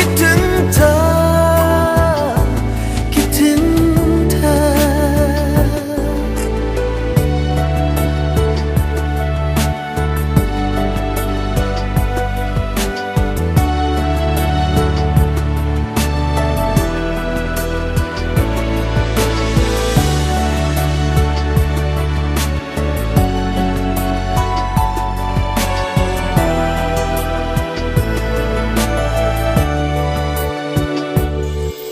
คิดถึงเธอ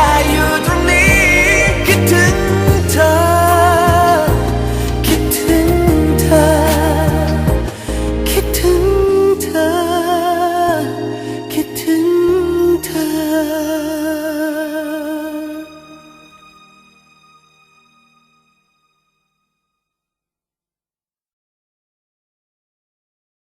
้